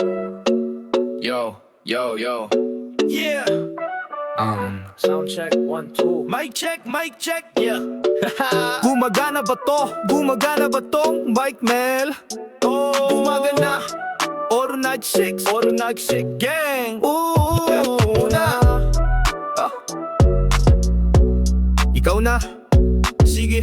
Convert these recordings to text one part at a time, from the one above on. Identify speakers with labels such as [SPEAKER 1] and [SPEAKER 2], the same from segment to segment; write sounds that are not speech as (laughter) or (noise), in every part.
[SPEAKER 1] Yo, yo, yo.
[SPEAKER 2] Yeah.
[SPEAKER 1] Um,
[SPEAKER 2] Sound check, one, two. Mic check, mic check, yeah. (laughs) Gumagana ba to? Gumagana ba tong mic, Mel? Oh, gumagana. Oro nag-shake, oro nag-shake, gang. Ooh, na. Ah. Ikaw na. Sige.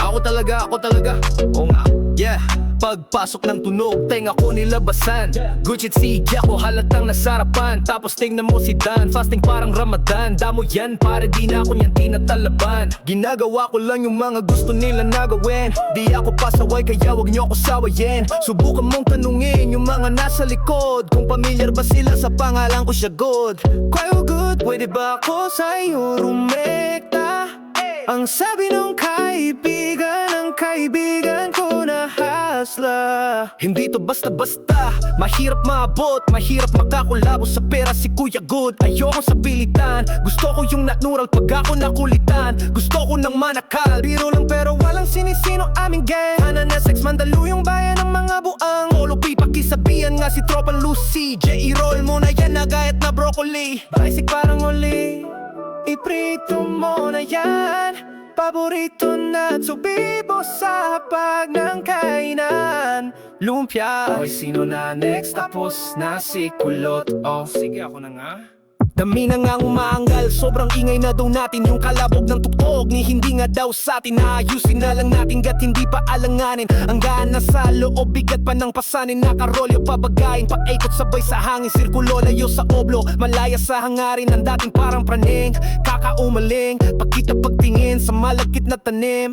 [SPEAKER 2] Ako talaga, ako talaga. Oo nga. Yeah. Pagpasok ng tunog, tenga ko nilabasan. Gucci at sigya ko halatang nasarapan. Tapos tingnan mo si Dan, fasting parang Ramadan. Damo yan, para di na ako niyan tinatalaban. Ginagawa ko lang yung mga gusto nila na gawin Di ako pasaway kaya wag niyo ako sawayin. Subukan mong tanungin yung mga nasa likod. Kung pamilyar ba sila sa pangalan ko siya good. Kwayo good, pwede ba ako sa'yo rumekta? Ang sabi ng kaibigan ng kaibigan ko na hasla Hindi to basta-basta. Mahirap maabot, mahirap makakulabo sa pera si Kuya Good. Ayokong sa pilitan Gusto ko yung natural pag ako nakulitan. Gusto ko ng manakal. Biro lang pero walang sinisino aming gang. Hana na sex mandalo yung bayan ng mga buang. Polo P pakisabihan nga si Tropa Lucy. J.E. roll mo na yan nagayat na broccoli. Basic parang oli Iprito mo na yan Paborito na tubibo sa hapag ng kainan. Lumpia. Hoy, sino na next? Tapos na si Kulot. Oh, sige ako na nga Dami na nga umaanggal Sobrang ingay na daw natin Yung kalabog ng tuktok Ni hindi nga daw sa atin. Naayusin na lang natin Gat hindi pa alanganin. Ang gana sa loob Bigat pa ng pasanin. Nakarolyo pabagayin Paikot sabay sa hangin. Sirkulo layo sa oblo Malaya sa hangarin. Ang dating parang praning Kakaumaling Pagkita pagtingin Sa malagkit na tanim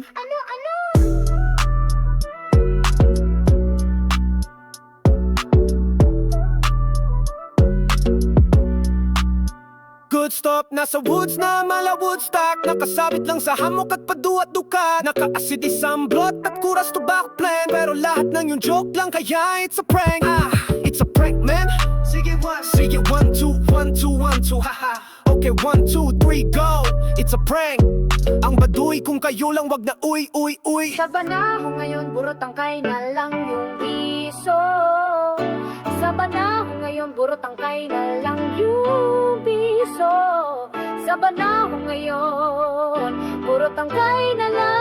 [SPEAKER 2] Good stop, nasa woods na mala woodstock. Nakasabit lang sa hamok at paduat dukat Naka-acid isang blot at kuras tobacco plan Pero lahat ng yung joke lang kaya it's a prank. Ah, it's a prank man. Sige one, sige one, two, one, two, one, two, haha. Okay, one, two, three, go. It's a prank. Ang baduy kung kayo lang wag na uy, uy, uy.
[SPEAKER 3] Sa banahon ngayon, puro tangkay na lang yung piso. Sa banahon ngayon, puro tangkay na lang yung piso Sa banahon ngayon, puro tangkay na lang